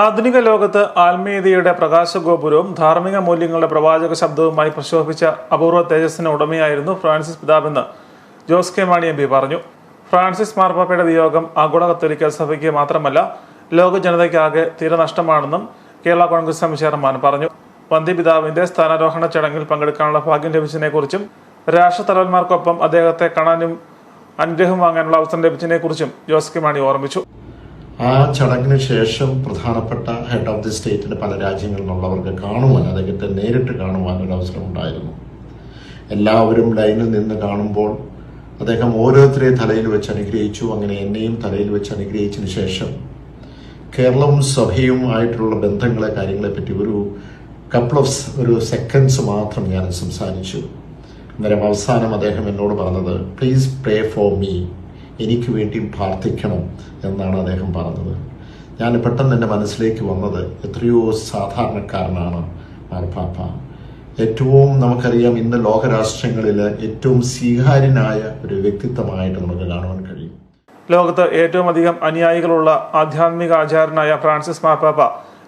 ആധുനിക ലോകത്ത് ആത്മീയതയുടെ പ്രകാശഗോപുരവും ധാർമ്മിക മൂല്യങ്ങളുടെ പ്രവാചക ശബ്ദവുമായി പ്രശോഭിച്ച അപൂർവ തേജസ്സിന് ഉടമയായിരുന്നു Francis പിതാവെന്ന് Jose K Mani M P പറഞ്ഞു. ഫ്രാൻസിസ് മാർപ്പാപ്പയുടെ വിയോഗം ആഗോള കത്തോലിക്ക സഭയ്ക്ക് മാത്രമല്ല ലോക ജനതയ്ക്കാകെ തീരെ നഷ്ടമാണെന്നും കേരള കോൺഗ്രസ് എം ചെയർമാൻ പറഞ്ഞു വന്ധ്യപിതാവിന്റെ സ്ഥാനാരോഹണ ചടങ്ങിൽ പങ്കെടുക്കാനുള്ള ഭാഗ്യം ലഭിച്ചതിനെക്കുറിച്ചും രാഷ്ട്രതലവന്മാർക്കൊപ്പം അദ്ദേഹത്തെ കാണാനും അനുഗ്രഹം വാങ്ങാനുള്ള അവസരം ലഭിച്ചതിനെക്കുറിച്ചും ജോസ് കെ മാണി ഓർമ്മിച്ചു. ആ ചടങ്ങിന് ശേഷം പ്രധാനപ്പെട്ട ഹെഡ് ഓഫ് ദി സ്റ്റേറ്റിന്റെ പല രാജ്യങ്ങളിൽ നിന്നുള്ളവർക്ക് കാണുവാൻ അദ്ദേഹത്തെ നേരിട്ട് കാണുവാൻ ഒരു അവസരം ഉണ്ടായിരുന്നു. എല്ലാവരും ലൈനിൽ നിന്ന് കാണുമ്പോൾ അദ്ദേഹം ഓരോരുത്തരെയും തലയിൽ വെച്ച് അനുഗ്രഹിച്ചു. അങ്ങനെ എന്നെയും തലയിൽ വെച്ച് അനുഗ്രഹിച്ചതിന് ശേഷം കേരളവും സഭയും ആയിട്ടുള്ള ബന്ധങ്ങളെ കാര്യങ്ങളെപ്പറ്റി ഒരു കപ്പിൾ ഓഫ് ഒരു സെക്കൻഡ്സ് മാത്രം ഞാൻ സംസാരിച്ചു. അന്നേരം അവസാനം അദ്ദേഹം എന്നോട് പറഞ്ഞത് പ്ലീസ് പ്രേ ഫോർ മീ എനിക്ക് വേണ്ടിയും പ്രാർത്ഥിക്കണം എന്നാണ് അദ്ദേഹം പറഞ്ഞത്. ഞാൻ പെട്ടെന്ന് എന്റെ മനസ്സിലേക്ക് വന്നത് എത്രയോ സാധാരണക്കാരനാണ് മാർപ്പാപ്പ. ഏറ്റവും നമുക്കറിയാം ഇന്ന് ലോകരാഷ്ട്രങ്ങളിൽ ഏറ്റവും സ്വീകാര്യനായ ഒരു വ്യക്തിത്വമായിട്ട് നമുക്ക് കാണുവാൻ കഴിയും. ലോകത്ത് ഏറ്റവും അധികം അനുയായികളുള്ള ആധ്യാത്മിക ആചാരനായ ഫ്രാൻസിസ് മാർപ്പാപ്പ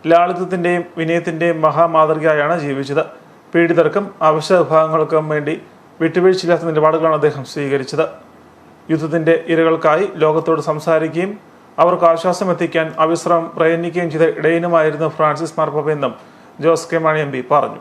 ലാളിത്യത്തിന്റെയും വിനയത്തിന്റെയും മഹാമാതൃകയായാണ് ജീവിച്ചത്. പീഡിതർക്കും അവശ്യ വിഭാഗങ്ങൾക്കും വേണ്ടി വിട്ടുവീഴ്ചയില്ലാത്ത നിലപാടുകളാണ് അദ്ദേഹം സ്വീകരിച്ചത്. യുദ്ധത്തിന്റെ ഇരകൾക്കായി ലോകത്തോട് സംസാരിക്കുകയും അവർക്ക് ആശ്വാസം എത്തിക്കാൻ അവിശ്രമം പ്രയത്നിക്കുകയും ചെയ്ത ഇടയനുമായിരുന്നു ഫ്രാൻസിസ് മാർപ്പാപ്പ എന്നും Jose K Mani M P പറഞ്ഞു.